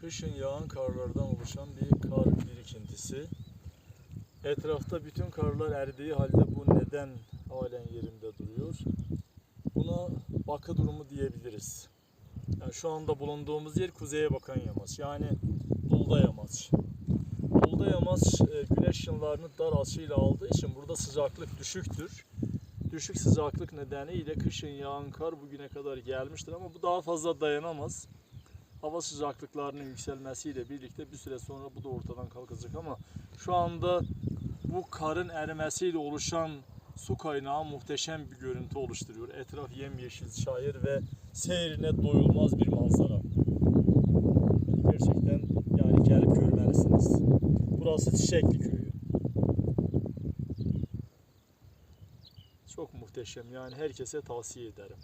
Kışın yağan karlardan oluşan bir kar birikintisi. Etrafta bütün karlar eridiği halde bu neden halen yerinde duruyor? Buna bakı durumu diyebiliriz. Yani şu anda bulunduğumuz yer kuzeye bakan yamaç. Yani Dulda Yamaç. Dulda Yamaç e, güneş ışınlarını dar açıyla aldığı için burada sıcaklık düşüktür. Düşük sıcaklık nedeniyle kışın yağan kar bugüne kadar gelmiştir ama bu daha fazla dayanamaz. Hava sıcaklıklarının yükselmesiyle birlikte bir süre sonra bu da ortadan kalkacak ama şu anda bu karın erimesiyle oluşan su kaynağı muhteşem bir görüntü oluşturuyor. Etraf yemyeşil, şair ve seyrine doyulmaz bir manzara. Gerçekten yani gelip görmelisiniz. Burası Çiçekli Köyü. Çok muhteşem yani herkese tavsiye ederim.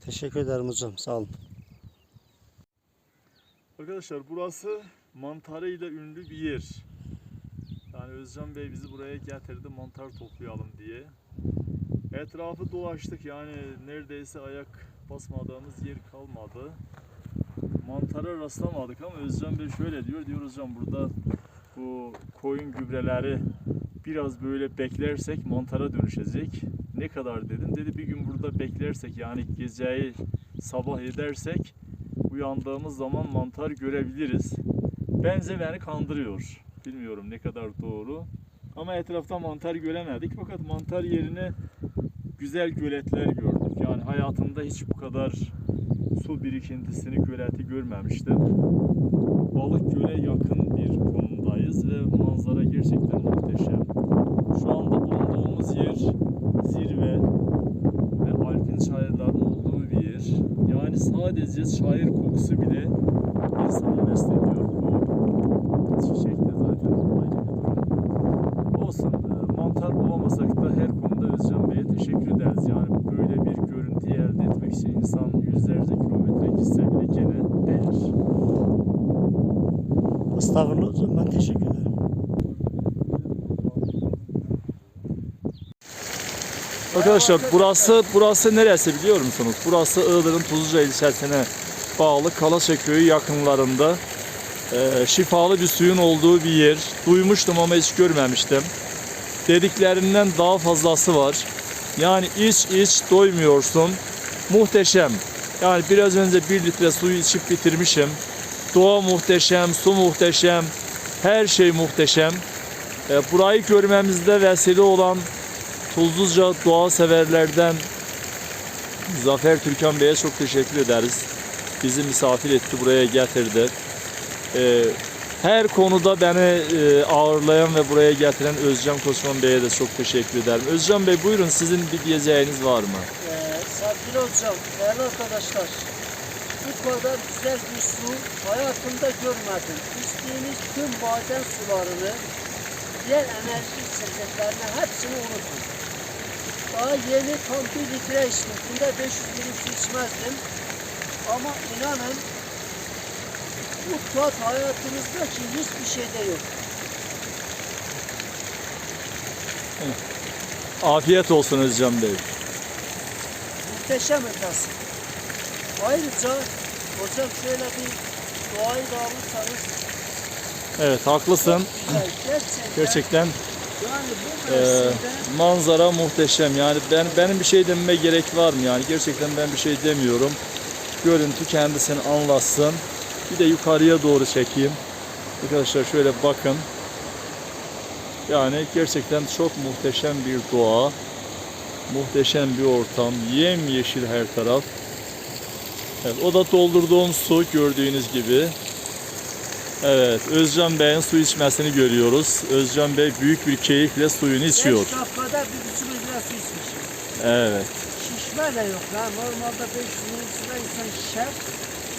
Teşekkür ederim hocam. Sağ olun. Arkadaşlar burası mantarıyla ünlü bir yer. Yani Özcan Bey bizi buraya getirdi mantar toplayalım diye. Etrafı dolaştık yani neredeyse ayak basmadığımız yer kalmadı. Mantara rastlamadık ama Özcan Bey şöyle diyor. Diyor hocam burada bu koyun gübreleri biraz böyle beklersek mantara dönüşecek. Ne kadar dedim. Dedi bir gün burada beklersek yani geceyi sabah edersek uyandığımız zaman mantar görebiliriz. Bence beni kandırıyor. Bilmiyorum ne kadar doğru. Ama etrafta mantar göremedik. Fakat mantar yerine güzel göletler gördük. Yani hayatımda hiç bu kadar su birikintisini, göleti görmemiştim. Balık göle yakın bir konumdayız ve manzara gerçekten muhteşem. Şu anda bulunduğumuz yer zirve ve alpin çayırların olduğu bir yer. Yani sadece çayır kokusu bile insanı mest ediyor. Bu çiçekte zaten ayrı bir durum. Olsun. e, Mantar bulamasak da her konuda Özcan Bey'e teşekkür ederiz. Yani böyle bir görüntüyü elde etmek için insan yüzlerce kilometre gitse bile gene değer. Estağfurullah. Ben teşekkür ederim. Arkadaşlar burası burası neresi biliyor musunuz? Burası Iğdır'ın Tuzluca ilçesine bağlı Kalaça köyü yakınlarında eee, şifalı bir suyun olduğu bir yer. Duymuştum ama hiç görmemiştim. Dediklerinden daha fazlası var. Yani iç iç doymuyorsun. Muhteşem. Yani biraz önce bir litre suyu içip bitirmişim. Doğa muhteşem, su muhteşem, her şey muhteşem. E, burayı görmemizde vesile olan Tuzluca doğa severlerden Zafer Türkan Bey'e çok teşekkür ederiz. Bizi misafir etti, buraya getirdi. Ee, her konuda beni e, ağırlayan ve buraya getiren Özcan Koçman Bey'e de çok teşekkür ederim. Özcan Bey buyurun sizin bir diyeceğiniz var mı? Ee, sevgili hocam, değerli arkadaşlar, bu kadar güzel bir su hayatımda görmedim. İçtiğiniz tüm maden sularını, diğer enerji içeceklerini hepsini unutun. Daha yeni tam bir litre içtim. Günde 500 milim su içmezdim. Ama inanın bu tat hayatınızdaki hiçbir şeyde yok. Afiyet olsun Özcan Bey. Muhteşem ötesi. Ayrıca hocam şöyle bir doğayı da alırsanız Evet haklısın. güzel, gerçekten, Gerçekten e, mevsimde manzara muhteşem. Yani ben benim bir şey dememe gerek var mı? Yani gerçekten ben bir şey demiyorum. Görüntü kendisini anlatsın. Bir de yukarıya doğru çekeyim. Arkadaşlar şöyle bakın. Yani gerçekten çok muhteşem bir doğa. Muhteşem bir ortam. Yemyeşil her taraf. Evet, o da doldurduğum su gördüğünüz gibi. Evet, Özcan Bey'in su içmesini görüyoruz. Özcan Bey büyük bir keyifle suyunu içiyor. 5 dakikada bir buçuk litre su içmişim. Evet. Şişme de yok. Yani normalde 500 milim suda insan şişer.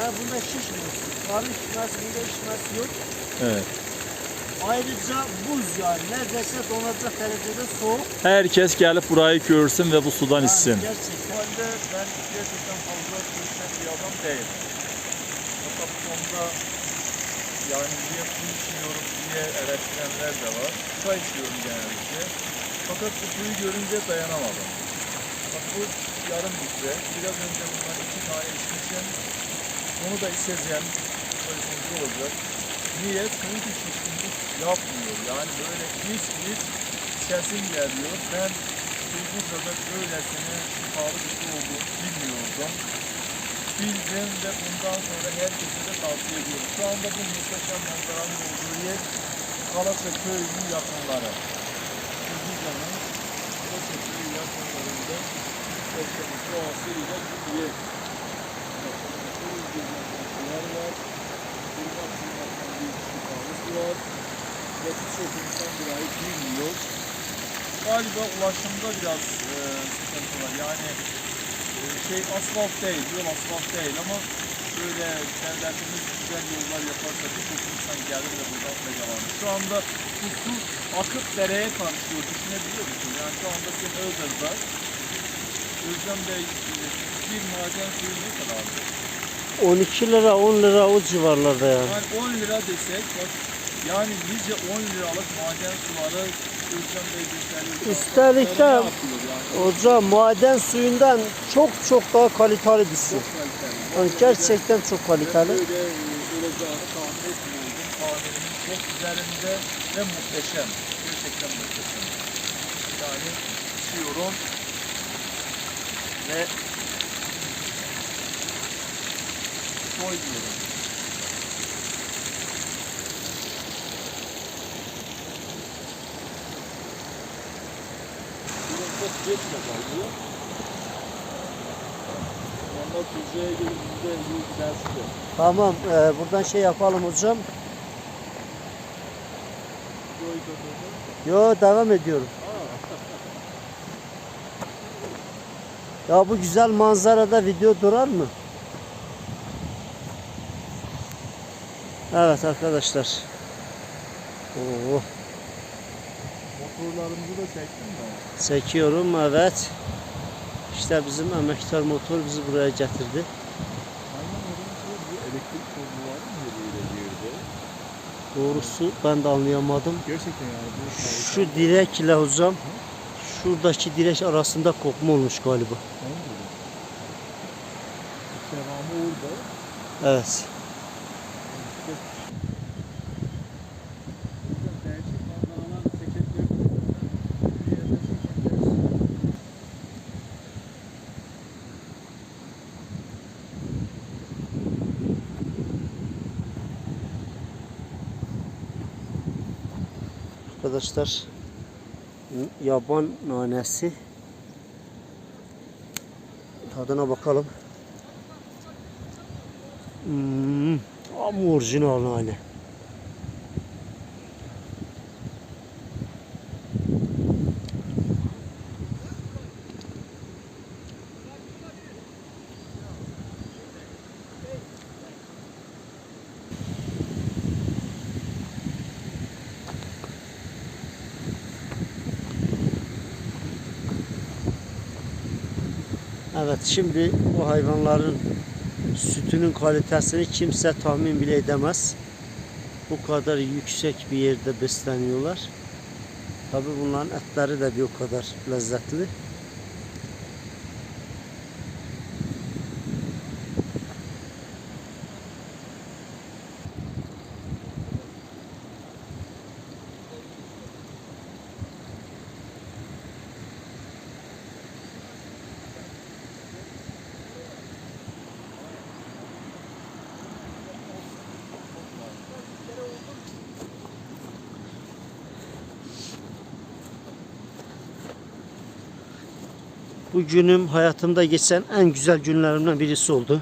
Yani bunda şişmiyorsun. Karın şişmesi, mide şişmesi yok. Evet. Ayrıca buz yani. Neredeyse donacak derecede soğuk. Herkes gelip burayı görsün ve bu sudan Yani içsin. gerçekten. Normalde ben gerçekten fazla su içen bir adam değilim. Fakat bu konuda yani niye su içmiyorum diye eleştirenler de var. Çay içiyorum genellikle. Fakat bu suyu görünce dayanamadım. Bak bu yarım litre. Biraz önce bundan iki tane içmişim. Onu da içeceğim. Böyle olacak. yapıyor. Niye? Çünkü şişkinlik yapmıyor. Yani böyle hiç hiç sesim geliyor. Ben Turgut'ta böylesine şifalı bir su olduğunu bilmiyordum. Bildim ve bundan sonra herkese de tavsiye ediyorum. Şu anda bu muhteşem manzaranın olduğu yer Kalaça Köyü'nün yakınları. Turgut'un Kalaça Köyü yakınlarında muhteşem doğasıyla bir yer. Var var. Durmak durmaktan bir şifamız var. Ve birçok insan burayı bilmiyor. Galiba ulaşımda biraz e, sıkıntı var. Yani şey asfalt değil, yol asfalt değil ama böyle devletimiz güzel yollar yaparsa birçok insan gelir ve buradan faydalanır. Şu anda bu su akıp dereye karışıyor. Düşünebiliyor musun? Yani şu anda sen Iğdır'da Özlem Bey bir maden suyu ne kadardır? 12 lira 10 lira o civarlarda yani. Yani 10 lira desek bak yani nice 10 liralık maden suları. Üstelik de-? Hocam maden suyundan çok çok daha kaliteli bir su. Yani gerçekten çok kaliteli. çok üzerinde ve muhteşem. Gerçekten muhteşem. Yani içiyorum ve doymuyorum. Geç kalıyor. Onlar Tuncay'a gelip bize yol gidersin de. Tamam e, buradan şey yapalım hocam. Yo devam ediyorum. Ya bu güzel manzarada video durar mı? Evet arkadaşlar. Oo, Motorlarımızı da çektin mi? Çekiyorum evet. İşte bizim emektar motor bizi buraya getirdi. Elektrik mı böyle girdi? Doğrusu ben de anlayamadım. Gerçekten yani bu Şu direk ile hocam şuradaki direk arasında kopma olmuş galiba. Devamı orada. Evet. Arkadaşlar yaban nanesi tadına bakalım. Hmm, ama orijinal nane. Evet şimdi bu hayvanların sütünün kalitesini kimse tahmin bile edemez. Bu kadar yüksek bir yerde besleniyorlar. Tabi bunların etleri de bir o kadar lezzetli. Bu günüm hayatımda geçen en güzel günlerimden birisi oldu.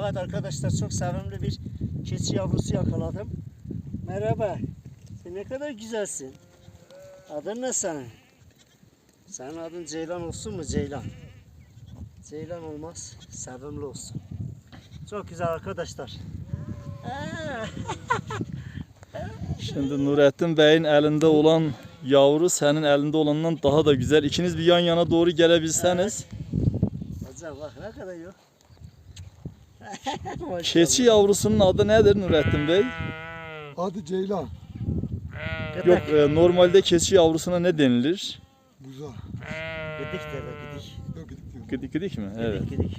Evet arkadaşlar çok sevimli bir keçi yavrusu yakaladım. Merhaba. Sen ne kadar güzelsin. Adın ne senin? Senin adın Ceylan olsun mu Ceylan? Ceylan olmaz. Sevimli olsun. Çok güzel arkadaşlar. Şimdi Nurettin Bey'in elinde olan yavru senin elinde olandan daha da güzel. İkiniz bir yan yana doğru gelebilseniz. Hocam bak ne kadar yok. Keçi yavrusunun adı nedir Nurettin Bey? Adı Ceylan. Yok e, normalde keçi yavrusuna ne denilir? Buza. Gidik dede gidik. Yok gidik diyorum. Gıdik gıdik mi? Evet. Gidik gidik.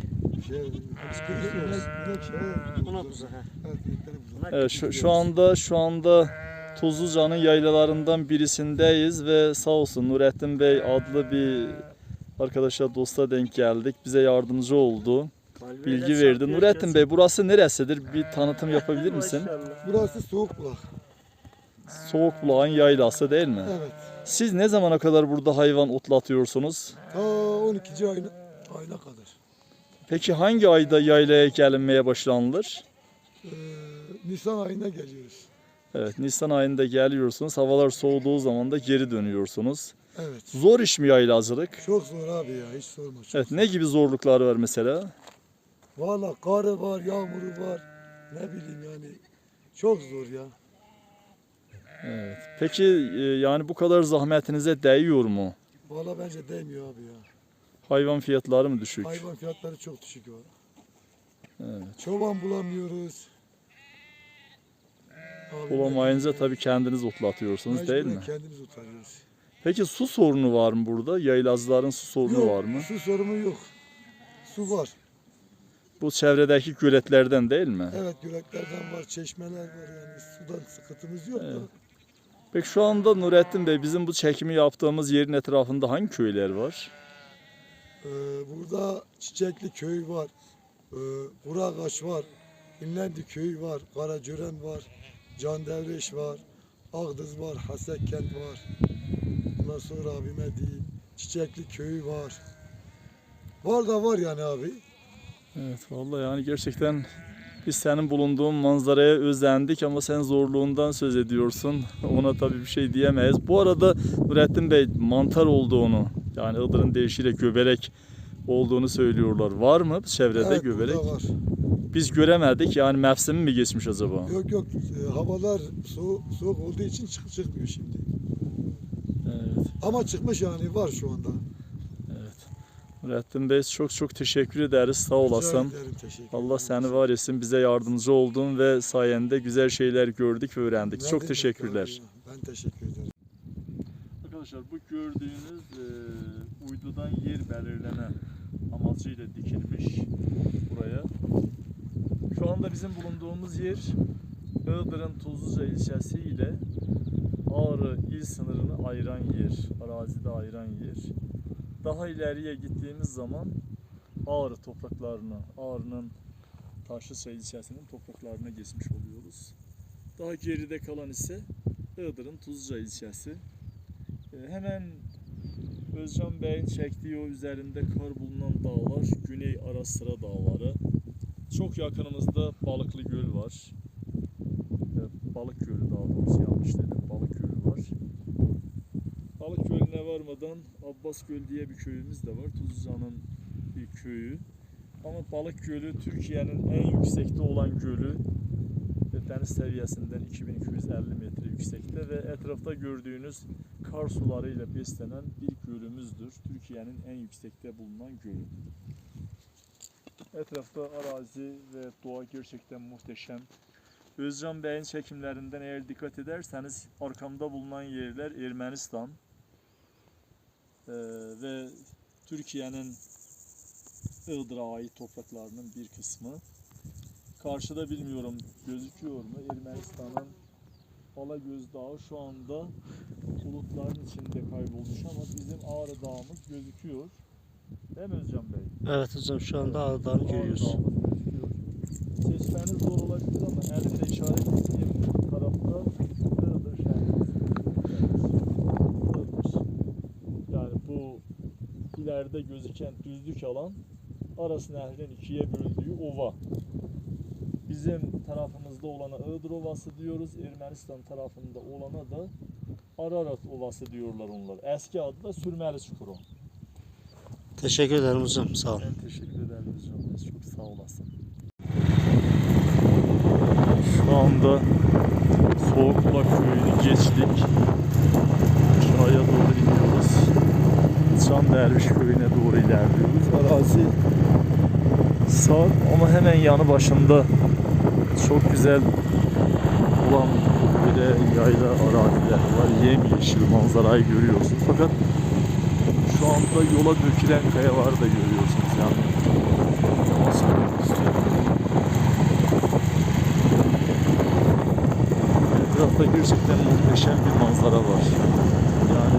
Şey, gidiyoruz. inek, inek şey. Buna buza ha. Evet, buza. Evet, şu, şu anda şu anda Tuzluca'nın yaylalarından birisindeyiz ve sağ olsun Nurettin Bey adlı bir arkadaşa dosta denk geldik. Bize yardımcı oldu. Bilgi verdi. Nurettin Bey burası neresidir? Bir tanıtım yapabilir misin? Burası soğuk bulak. Soğuk Bulağın yaylası değil mi? Evet. Siz ne zamana kadar burada hayvan otlatıyorsunuz? Ta 12. ayına, ayına kadar. Peki hangi ayda yaylaya gelinmeye başlanılır? Ee, Nisan ayına geliyoruz. Evet, Nisan ayında geliyorsunuz. Havalar soğuduğu zaman da geri dönüyorsunuz. Evet. Zor iş mi yaylacılık? Çok zor abi ya hiç sorma. Çok Evet, zor. ne gibi zorluklar var mesela? Valla karı var, yağmuru var. Ne bileyim yani. Çok zor ya. Evet. Peki e, yani bu kadar zahmetinize değiyor mu? Valla bence değmiyor abi ya. Hayvan fiyatları mı düşük? Hayvan fiyatları çok düşük var. Evet. Çoban bulamıyoruz. Bulamayınca tabii kendiniz otlatıyorsunuz değil mi? mecburen Kendimiz utanıyoruz. Peki su sorunu var mı burada? Yaylacıların su sorunu Yok, var mı? su sorunu yok. Su var. Bu çevredeki göletlerden değil mi? Evet göletlerden var, çeşmeler var yani sudan sıkıntımız yok da. Peki şu anda Nurettin Bey bizim bu çekimi yaptığımız yerin etrafında hangi köyler var? Ee, burada Çiçekli köy var, ee, Buragaç var, İnlendi köyü var, Karacören var, Candevreş var, Ağdız var, Hasekkent var. Ondan sonra abime diyeyim, Çiçekli köyü var. Var da var yani abi. Evet vallahi yani gerçekten biz senin bulunduğun manzaraya özendik ama sen zorluğundan söz ediyorsun. Ona tabii bir şey diyemeyiz. Bu arada Nurettin Bey mantar olduğunu yani Iğdır'ın deyişiyle göbelek olduğunu söylüyorlar. Var mı çevrede evet, göbelek? burada var. Biz göremedik yani mevsimi mi geçmiş acaba? Yok yok, e, havalar soğuk, soğuk olduğu için çık, çıkmıyor şimdi. Evet, Ama çıkmış yani var şu anda. evet. Nurettin Bey çok çok teşekkür ederiz. Sağ Rica olasın. ederim, teşekkür Allah ederim. seni var etsin. Bize yardımcı oldun ve sayende güzel şeyler gördük ve öğrendik. Ne Çok demek teşekkürler. abi ya, Ben teşekkür ederim. Arkadaşlar bu gördüğünüz e, uydudan yer belirleme amacıyla dikilmiş buraya. Bizim bulunduğumuz yer Iğdır'ın Tuzluca ilçesi ile Ağrı il sınırını ayıran yer, arazide ayıran yer. Daha ileriye gittiğimiz zaman Ağrı topraklarını, Ağrı'nın Taşlıca ilçesinin topraklarına geçmiş oluyoruz. Daha geride kalan ise Iğdır'ın Tuzluca ilçesi. Ee, Hemen Özcan Bey'in çektiği o üzerinde kar bulunan dağlar Güney Arasıra Dağları. Çok yakınımızda Balıklı Göl var. Ee, Balık Gölü daha doğrusu yanlış dedim. Balık Gölü var. Balık Gölü'ne varmadan Abbas Göl diye bir köyümüz de var. Tuzluca'nın bir köyü. Ama Balık Gölü Türkiye'nin en yüksekte olan gölü deniz seviyesinden 2250 metre yüksekte ve etrafta gördüğünüz kar sularıyla beslenen bir gölümüzdür. Türkiye'nin en yüksekte bulunan gölü. Etrafta arazi ve doğa gerçekten muhteşem. Özcan Bey'in çekimlerinden eğer dikkat ederseniz arkamda bulunan yerler Ermenistan Ee, ve Türkiye'nin Iğdır'a ait topraklarının bir kısmı. Karşıda bilmiyorum gözüküyor mu Ermenistan'ın Alagöz Dağı şu anda bulutların içinde kaybolmuş ama bizim Ağrı Dağımız gözüküyor. Değil mi Özcan Bey? Evet hocam şu anda Ağrı'dan Ağrı görüyoruz. Seçmeniz zor olabilir ama elimde işaret ettiğim tarafta Iğdır şehrimiz. Yani bu ileride gözüken düzlük alan Aras Nehri'nin ikiye böldüğü ova. Bizim tarafımızda olana Iğdır Ovası diyoruz. Ermenistan tarafında olana da Ararat Ovası diyorlar onlar. Eski adı da Sürmeli Çukuru. Teşekkür ederim hocam sağ olun. Ben teşekkür ederim hocam. Çok sağ olasın. Şu anda Soğukbulak köyünü geçtik. Aşağıya doğru iniyoruz. Can Derviş köyüne doğru ilerliyoruz. Arazi sağ ama hemen yanı başında çok güzel olan böyle yayla araziler var. Yemyeşil manzarayı görüyorsunuz. Fakat anda yola dökülen kayalar da görüyorsunuz yani. Etrafta gerçekten muhteşem bir manzara var. Yani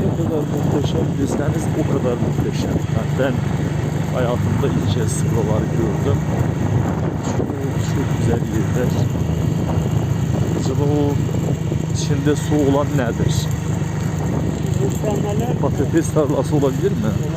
ne kadar muhteşem deseniz o kadar muhteşem. Yani ben hayatımda ilk kez buraları gördüm. Çok, çok güzel yerler. Acaba o içinde su olan nedir? Patates tarlası olabilir mi?